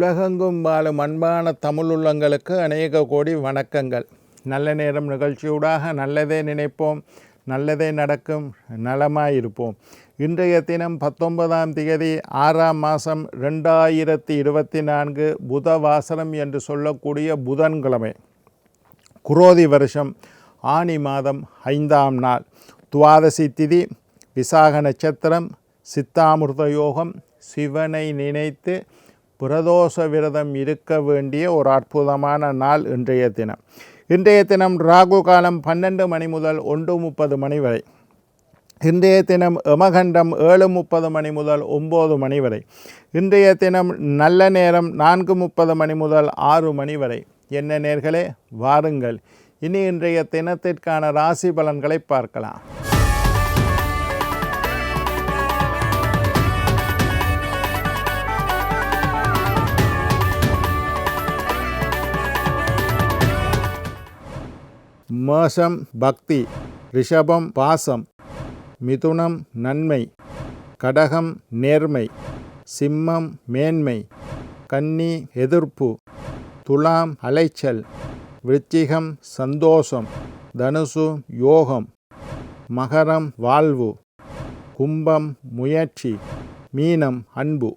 உலகெங்கும் வாழும் அன்பான தமிழ் உள்ளங்களுக்கு அநேக கோடி வணக்கங்கள். நல்ல நேரம் நிகழ்ச்சியூடாக நல்லதே நினைப்போம் நல்லதே நடக்கும் நலமாயிருப்போம். இன்றைய தினம் பத்தொன்பதாம் தேதி ஆறாம் மாதம் ரெண்டாயிரத்தி இருபத்தி நான்கு புதவாசனம் என்று சொல்லக்கூடிய புதன்கிழமை. குரோதி வருஷம் ஆனி மாதம் ஐந்தாம் நாள். துவாதசி திதி விசாக நட்சத்திரம் சித்தாமிர்த யோகம் சிவனை நினைத்து பிரதோஷ விரதம் இருக்க வேண்டிய ஒரு அற்புதமான நாள் இன்றைய தினம். இன்றைய தினம் ராகு காலம் பன்னெண்டு மணி முதல் ஒன்று முப்பது மணி வரை. இன்றைய தினம் எமகண்டம் ஏழு முப்பது மணி முதல் ஒம்பது மணி வரை. இன்றைய தினம் நல்ல நேரம் நான்கு முப்பது மணி முதல் ஆறு மணி வரை. என்ன நேர்களே? வாருங்கள். இனி இன்றைய தினத்திற்கான ராசி பலன்களை பார்க்கலாம். மேஷம் பக்தி ரிஷபம் பாசம் மிதுனம் நன்மை கடகம் நேர்மை சிம்மம் மேன்மை கன்னி எதிர்ப்பு துலாம் அலைச்சல் விருச்சிகம் சந்தோஷம் தனுசு யோகம் மகரம் வாழ்வு கும்பம் முயற்சி மீனம் அன்பு.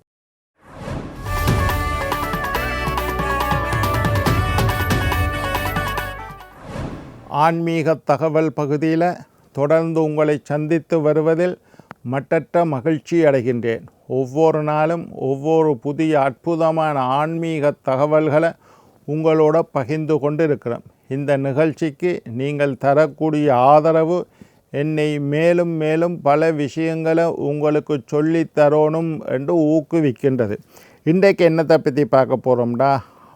ஆன்மீக தகவல் பகுதியில் தொடர்ந்து உங்களை சந்தித்து வருவதில் மட்டற்ற மகிழ்ச்சி அடைகின்றேன். ஒவ்வொரு நாளும் ஒவ்வொரு புதிய அற்புதமான ஆன்மீக தகவல்களை உங்களோட பகிர்ந்து கொண்டு இருக்கிறோம் இந்த நிகழ்ச்சிக்கு நீங்கள் தரக்கூடிய ஆதரவு என்னை மேலும் மேலும் பல விஷயங்களை உங்களுக்கு சொல்லித்தரணும் என்று ஊக்குவிக்கின்றது. இன்றைக்கு என்னத்தை பற்றி பார்க்க போகிறோம்டா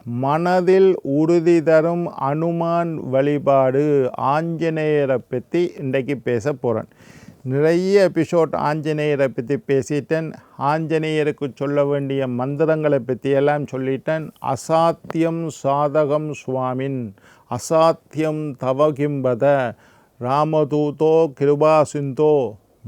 மனதில் உறுதி தரும் அனுமான் வழிபாடு ஆஞ்சநேயரை பற்றி இன்றைக்கு பேச போகிறேன் நிறைய எபிசோட் ஆஞ்சநேயரை பற்றி பேசிட்டேன். ஆஞ்சநேயருக்கு சொல்ல வேண்டிய மந்திரங்களை பற்றியெல்லாம் சொல்லிட்டேன். அசாத்தியம் சாதகம் சுவாமின் அசாத்தியம் தவகிம்பத ராமதூதோ கிருபாசிந்தோ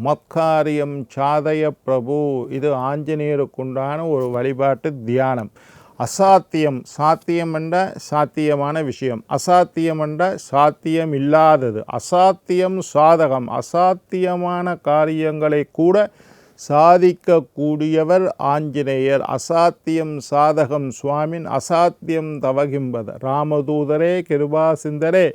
மத்காரியம் சாதய பிரபு. இது ஆஞ்சநேயருக்குண்டான ஒரு வழிபாட்டு தியானம். அசாத்தியம் சாத்தியம் என்ற சாத்தியமான விஷயம். அசாத்தியம் என்ற சாத்தியம் இல்லாதது. அசாத்தியம் சாதகம். அசாத்தியமான காரியங்களை கூட சாதிக்கக்கூடியவர் ஆஞ்சநேயர். அசாத்தியம் சாதகம் சுவாமின் அசாத்தியம் தவகிம்பத. ராமதூதரே கிருபாசிந்தரே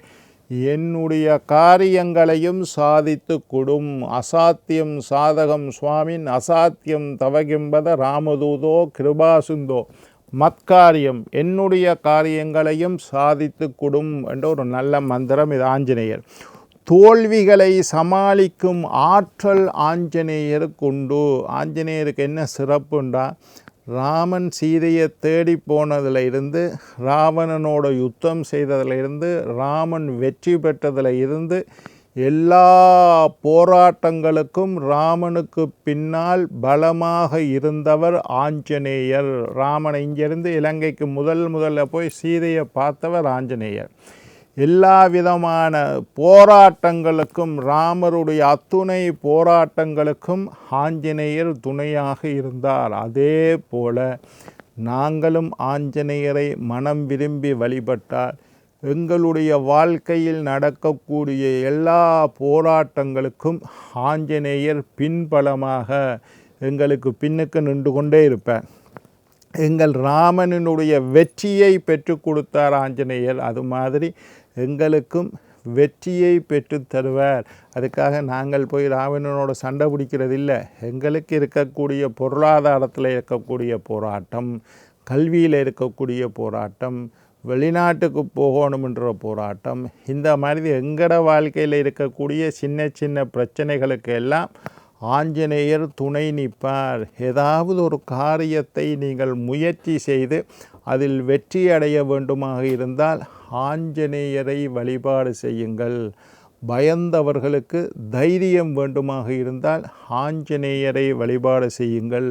என்னுடைய காரியங்களையும் சாதித்து கொடும். அசாத்தியம் சாதகம் சுவாமின் அசாத்தியம் தவகிம்பத. ராமதூதோ கிருபாசுந்தோ. மத்காரியம் என்னுடைய காரியங்களையும் சாதித்து கொடும் என்ற ஒரு நல்ல மந்திரம் இது ஆஞ்சநேயர். தோல்விகளை சமாளிக்கும் ஆற்றல் ஆஞ்சநேயருக்கு உண்டு ஆஞ்சநேயருக்கு என்ன சிறப்புண்டா? ராமன் சீதையை தேடி போனதில் இருந்து ராவணனோட யுத்தம் செய்ததில் இருந்து ராமன் வெற்றி பெற்றதில் இருந்து எல்லா போராட்டங்களுக்கும் ராமனுக்கு பின்னால் பலமாக இருந்தவர் ஆஞ்சநேயர். ராமனை இங்கிருந்து இலங்கைக்கு முதல் முதல்ல போய் சீதையை பார்த்தவர் ஆஞ்சநேயர். எல்லா விதமான போராட்டங்களுக்கும் ராமருடைய அத்துணை போராட்டங்களுக்கும் ஆஞ்சநேயர் துணையாக இருந்தார். அதே போல நாங்களும் ஆஞ்சநேயரை மனம் விரும்பி வழிபட்டால் எங்களுடைய வாழ்க்கையில் நடக்கக்கூடிய எல்லா போராட்டங்களுக்கும் ஆஞ்சநேயர் பின்பலமாக எங்களுக்கு பின்னுக்கு நின்று கொண்டே இருப்பார். எங்கள் ராமனினுடைய வெற்றியை பெற்று கொடுத்தார் ஆஞ்சநேயர். அது மாதிரி எங்களுக்கும் வெற்றியை பெற்று தருவார். அதுக்காக நாங்கள் போய் ராவணனோட சண்டை பிடிக்கிறது இல்லை எங்களுக்கு இருக்கக்கூடிய பொருளாதாரத்தில் இருக்கக்கூடிய போராட்டம் கல்வியில் இருக்கக்கூடிய போராட்டம் வெளிநாட்டுக்கு போகணுமென்ற போராட்டம் இந்த மாதிரி எங்கட வாழ்க்கையில் இருக்கக்கூடிய சின்ன சின்ன பிரச்சனைகளுக்கு எல்லாம் ஆஞ்சநேயர் துணை நிற்பார். ஏதாவது ஒரு காரியத்தை நீங்கள் முயற்சி செய்து அதில் வெற்றி அடைய வேண்டுமாக இருந்தால் ஆஞ்சநேயரை வழிபாடு செய்யுங்கள். பயந்தவர்களுக்கு தைரியம் வேண்டுமாக இருந்தால் ஆஞ்சநேயரை வழிபாடு செய்யுங்கள்.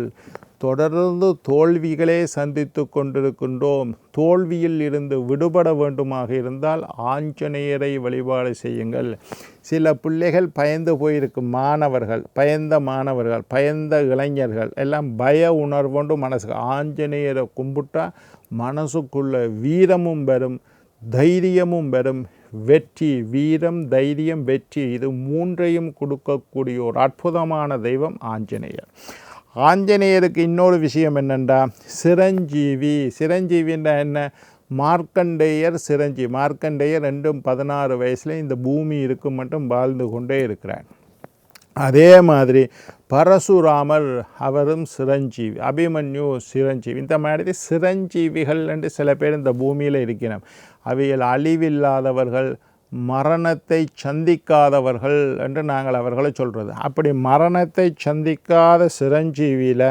தொடர்ந்து தோல்விகளே சந்தித்து கொண்டிருக்கின்றோம். தோல்வியில் இருந்து விடுபட வேண்டுமாக இருந்தால் ஆஞ்சநேயரை வழிபாடு செய்யுங்கள். சில பிள்ளைகள் பயந்து போயிருக்கும் மாணவர்கள் பயந்த மாணவர்கள் பயந்த இளைஞர்கள் எல்லாம் பய உணர்வோண்டு மனசுக்கு ஆஞ்சநேயரை கும்பிட்டா மனசுக்குள்ள வீரமும் வரும் தைரியமும் வரும் வெற்றி வீரம் தைரியம் வெற்றி இது மூன்றையும் கொடுக்கக்கூடிய ஒரு அற்புதமான தெய்வம் ஆஞ்சநேயர். ஆஞ்சநேயருக்கு இன்னொரு விஷயம் என்னென்றா சிரஞ்சீவி சிரஞ்சீவின்னா என்ன? மார்க்கண்டேயர் சிரஞ்சீவி. மார்க்கண்டேயர் ரெண்டும் பதினாறு வயசில் இந்த பூமி இருக்கும் மட்டும் வாழ்ந்து கொண்டே இருக்கிறார். அதே மாதிரி பரசுராமர் அவரும் சிரஞ்சீவி அபிமன்யு சிரஞ்சீவி. இந்த மாதிரி சிரஞ்சீவிகள் என்று சில பேர் இந்த பூமியில் இருக்கிறோம் அவைகள் அழிவில்லாதவர்கள் மரணத்தை சந்திக்காதவர்கள் என்று நாங்கள் அவர்களை சொல்கிறது அப்படி மரணத்தை சந்திக்காத சிரஞ்சீவியில்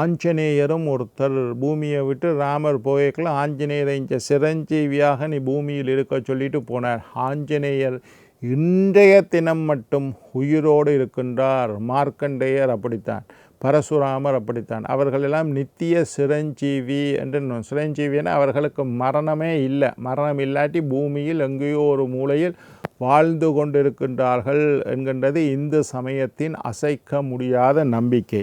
ஆஞ்சநேயரும் ஒருத்தர் பூமியை விட்டு ராமர் போயக்கில் ஆஞ்சநேயரை இந்த சிரஞ்சீவியாக நீ பூமியில் இருக்க சொல்லிட்டு போனார். ஆஞ்சநேயர் இன்றைய தினம் மட்டும் உயிரோடு இருக்கின்றார். மார்க்கண்டேயர் அப்படித்தான். பரசுராமர் அப்படித்தான். அவர்களெல்லாம் நித்திய சிரஞ்சீவி என்று சிரஞ்சீவினா அவர்களுக்கு மரணமே இல்லை. மரணம் இல்லாட்டி பூமியில் எங்கேயோ ஒரு மூலையில் வாழ்ந்து கொண்டிருக்கின்றார்கள் என்கின்றது இந்து சமயத்தின் அசைக்க முடியாத நம்பிக்கை.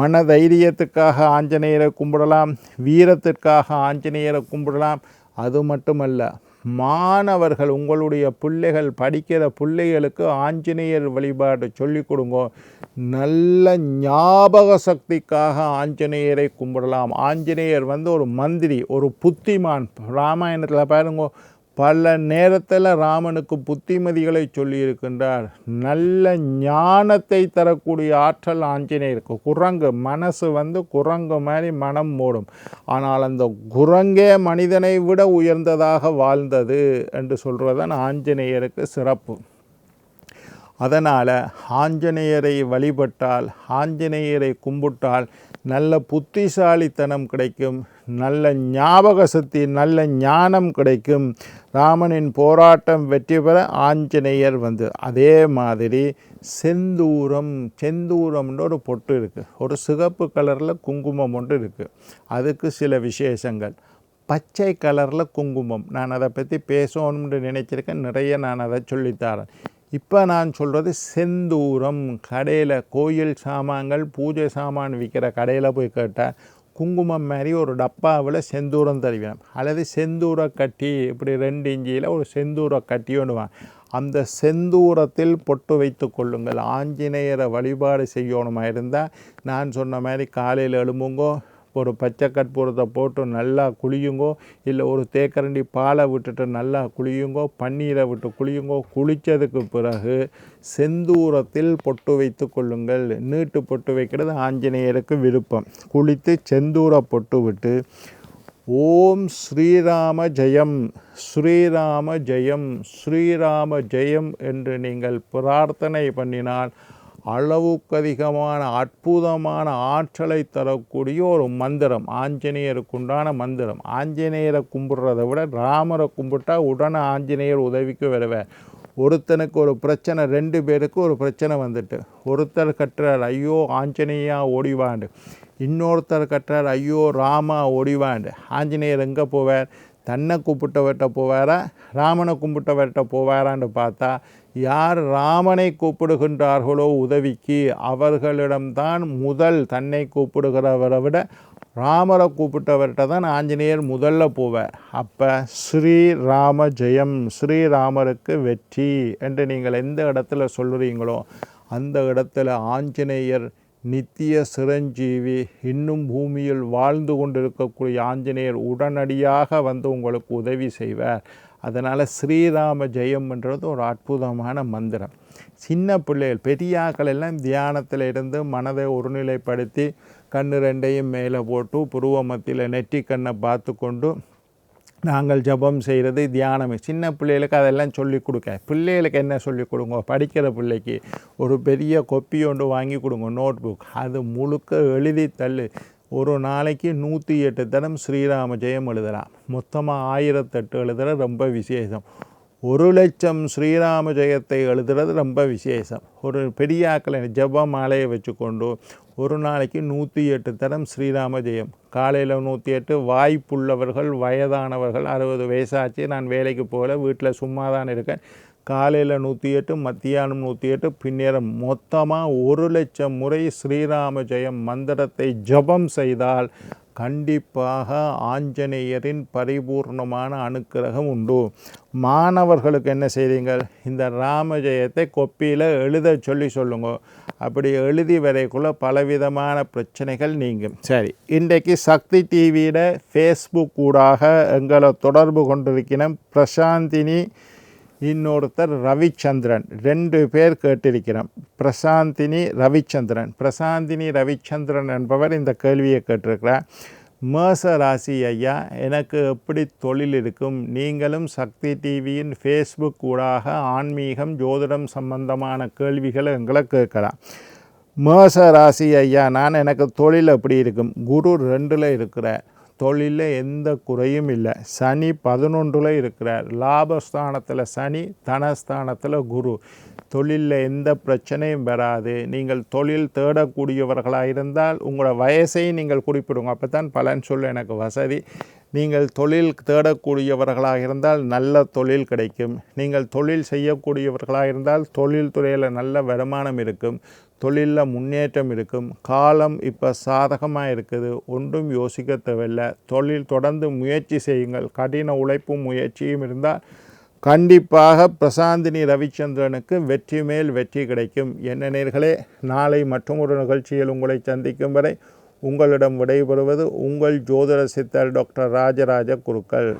மன தைரியத்துக்காக ஆஞ்சநேயரை கும்பிடலாம் வீரத்திற்காக ஆஞ்சநேயரை கும்பிடலாம் அது மட்டுமல்ல. மாணவர்கள் உங்களுடைய பிள்ளைகள் படிக்கிற பிள்ளைகளுக்கு ஆஞ்சநேயர் வழிபாடு சொல்லிக் கொடுங்க. நல்ல ஞாபக சக்திக்காக ஆஞ்சநேயரை கும்பிடலாம். ஆஞ்சநேயர் வந்து ஒரு மந்திரி ஒரு புத்திமான். ராமாயணத்தில் பாருங்க பல நேரத்தில் ராமனுக்கு புத்திமதிகளை சொல்லியிருக்கின்றார். நல்ல ஞானத்தை தரக்கூடிய ஆற்றல் ஆஞ்சநேயருக்கு. குரங்கு மனசு வந்து குரங்கு மாதிரி மனம் மூடும். ஆனால் அந்த குரங்கே மனிதனை விட உயர்ந்ததாக வாழ்ந்தது என்று சொல்கிறதான் ஆஞ்சநேயருக்கு சிறப்பு. அதனால் ஆஞ்சநேயரை வழிபட்டால் ஆஞ்சநேயரை கும்பிட்டால் நல்ல புத்திசாலித்தனம் கிடைக்கும் நல்ல ஞாபக சக்தி நல்ல ஞானம் கிடைக்கும். ராமனின் போராட்டம் வெற்றி பெற ஆஞ்சநேயர் வந்து அதே மாதிரி செந்தூரம் செந்தூரம்னு ஒரு பொட்டு இருக்குது ஒரு சிகப்பு கலரில் குங்குமம் ஒன்று இருக்குது அதுக்கு சில விசேஷங்கள். பச்சை கலரில் குங்குமம். நான் அதை பற்றி பேசணும்னு நினைச்சிருக்கேன். நிறைய நான் அதை சொல்லித்தரேன் இப்போ நான் சொல்கிறது செந்தூரம் கடையில் கோயில் சாமான்கள் பூஜை சாமான் விற்கிற கடையில் போய் கேட்டால் குங்குமம் மாதிரி ஒரு டப்பாவில் செந்தூரம் தருவேன் அல்லது செந்தூர கட்டி இப்படி ரெண்டு இஞ்சியில் ஒரு செந்தூர கட்டி ஒன்றுவேன் அந்த செந்தூரத்தில் பொட்டு வைத்து கொள்ளுங்கள். ஆஞ்சநேயரை வழிபாடு செய்யணுமா இருந்தால் நான் சொன்ன மாதிரி காலையில் எழும்புங்கோ ஒரு பச்சை கற்பூரத்தை போட்டு நல்லா குளியுங்கோ இல்லை ஒரு தேக்கரண்டி பாலை விட்டுட்டு நல்லா குளியுங்கோ பன்னீரை விட்டு குளியுங்கோ குளித்ததுக்கு பிறகு செந்தூரத்தில் பொட்டு வைத்து கொள்ளுங்கள். நீட்டு பொட்டு வைக்கிறது ஆஞ்சநேயருக்கு விருப்பம். குளித்து செந்தூர பொட்டு விட்டு ஓம் ஸ்ரீராம ஜெயம் ஸ்ரீராம ஜெயம் ஸ்ரீராம ஜெயம் என்று நீங்கள் பிரார்த்தனை பண்ணினால் அளவுக்கு அதிகமான அற்புதமான ஆற்றலை தரக்கூடிய ஒரு மந்திரம் ஆஞ்சநேயருக்கு உண்டான மந்திரம். ஆஞ்சநேயரை கும்பிட்றதை விட ராமரை கும்பிட்டா உடனே ஆஞ்சநேயர் உதவிக்கு வருவார். ஒருத்தனுக்கு ஒரு பிரச்சனை ரெண்டு பேருக்கு ஒரு பிரச்சனை வந்துட்டு. ஒருத்தர் கட்டுறார் ஐயோ ஆஞ்சநேயா ஓடிவாண்டு இன்னொருத்தர் கட்டுறார் ஐயோ ராமா ஓடிவாண்டு ஆஞ்சநேயர் எங்கே போவார்? தன்னை கூப்பிட்டவர்கிட்ட போவாரா? ராமனை கும்பிட்டவர்கிட்ட போவாரான்னு பார்த்தா யார் ராமனை கூப்பிடுகின்றார்களோ உதவிக்கு அவர்களிடம்தான் முதல் தன்னை கூப்பிடுகிறவரை விட ராமரை கூப்பிட்டவர்கிட்ட தான் ஆஞ்சநேயர் முதல்ல போவார். அப்போ ஸ்ரீராம ஜெயம் ஸ்ரீராமருக்கு வெற்றி என்று நீங்கள் எந்த இடத்துல சொல்லுறீங்களோ அந்த இடத்துல ஆஞ்சநேயர் நித்திய சிரஞ்சீவி இன்னும் பூமியில் வாழ்ந்து கொண்டிருக்கக்கூடிய ஆஞ்சநேயர் உடனடியாக வந்து உங்களுக்கு உதவி செய்வார். அதனால் ஸ்ரீராம ஜெயம்ன்றது ஒரு அற்புதமான மந்திரம். சின்ன பிள்ளைகள் பெரியாக்கள் எல்லாம் தியானத்தில் இருந்து மனதை ஒருநிலைப்படுத்தி கண்ணு ரெண்டையும் மேலே போட்டு புருவ மத்தியில் நெற்றி கண்ணை பார்த்து கொண்டு நாங்கள் ஜெபம் செய்கிறது தியானம். சின்ன பிள்ளைகளுக்கு அதெல்லாம் சொல்லிக் கொடுக்க. பிள்ளைகளுக்கு என்ன சொல்லி கொடுங்க? படிக்கிற பிள்ளைக்கு ஒரு பெரிய கொப்பி ஒன்று வாங்கி கொடுங்க நோட் புக் அது முழுக்க எழுதி தள்ளு. ஒரு நாளைக்கு நூற்றி எட்டு தரம் ஸ்ரீராம ஜெயம் எழுதலாம். மொத்தமாக ஆயிரத்தெட்டு எழுதுகிற ரொம்ப விசேஷம். ஒரு லட்சம் ஸ்ரீராம ஜெயத்தை எழுதுறது ரொம்ப விசேஷம். ஒரு பெரிய ஆக்களை ஜப மாலையை வச்சுக்கொண்டு ஒரு நாளைக்கு நூற்றி எட்டு தரம் ஸ்ரீராம ஜெயம். காலையில் நூற்றி எட்டு வாய்ப்புள்ளவர்கள் வயதானவர்கள் அறுபது வயசாச்சு நான் வேலைக்கு போகல வீட்டில் சும்மா தான் இருக்கேன். காலையில் நூற்றி எட்டு மத்தியானம் நூற்றி எட்டு பின்னேரம் மொத்தமாக ஒரு லட்சம் முறை ஸ்ரீராம ஜெயம் மந்திரத்தை ஜபம் செய்தால் கண்டிப்பாக ஆஞ்சநேயரின் பரிபூர்ணமான அனுக்கிரகம் உண்டு. மாணவர்களுக்கு என்ன செய்றீங்கள் இந்த ராமஜெயத்தை கொப்பியில் எழுத சொல்லி சொல்லுங்க. அப்படி எழுதி வரைக்குள்ள பலவிதமான பிரச்சனைகள் நீங்கும். சரி இன்றைக்கு சக்தி டிவியில் ஃபேஸ்புக் ஊடாக எங்களை தொடர்பு கொண்டிருக்கிறோம் பிரசாந்தினி இன்னொருத்தர் ரவிச்சந்திரன். ரெண்டு பேர் கேட்டிருக்கிறோம். பிரசாந்தினி ரவிச்சந்திரன். பிரசாந்தினி ரவிச்சந்திரன் என்பவர் இந்த கேள்வியை கேட்டிருக்கிறார். மேச ராசி ஐயா எனக்கு எப்படி தொழில் இருக்கும்? நீங்களும் சக்தி டிவியின் ஃபேஸ்புக் ஊடாக ஆன்மீகம் ஜோதிடம் சம்பந்தமான கேள்விகளை எங்களை கேட்கலாம். மேச ராசி ஐயா நான் எனக்கு தொழில் எப்படி இருக்கும்? குரு ரெண்டில் இருக்கிறேன் தொழிலில் எந்த குறையும் இல்லை. சனி பதினொன்றில் இருக்கிறார். லாபஸ்தானத்தில் சனி தனஸ்தானத்தில் குரு. தொழிலில் எந்த பிரச்சனையும் வராது. நீங்கள் தொழில் தேடக்கூடியவர்களாக இருந்தால் உங்களோட வயசையும் நீங்கள் குறிப்பிடுங்க. அப்போ தான் பலன் சொல்ல எனக்கு வசதி. நீங்கள் தொழில் தேடக்கூடியவர்களாக இருந்தால் நல்ல தொழில் கிடைக்கும். நீங்கள் தொழில் செய்யக்கூடியவர்களாக இருந்தால் தொழில் துறையில் நல்ல வருமானம் இருக்கும். தொழிலில் முன்னேற்றம் இருக்கும். காலம் இப்போ சாதகமாக இருக்குது ஒன்றும் யோசிக்க தேவையில்லை. தொழில் தொடர்ந்து முயற்சி செய்யுங்கள். கடின உழைப்பும் முயற்சியும் இருந்தால் கண்டிப்பாக பிரசாந்தினி ரவிச்சந்திரனுக்கு வெற்றி மேல் வெற்றி கிடைக்கும். என்ன நேர்களே நாளை மற்றும் ஒரு நிகழ்ச்சியில் உங்களை சந்திக்கும் வரை உங்களிடம் விடைபெறுவது உங்கள் ஜோதிட சித்தர் டாக்டர் ராஜராஜ குருக்கள்.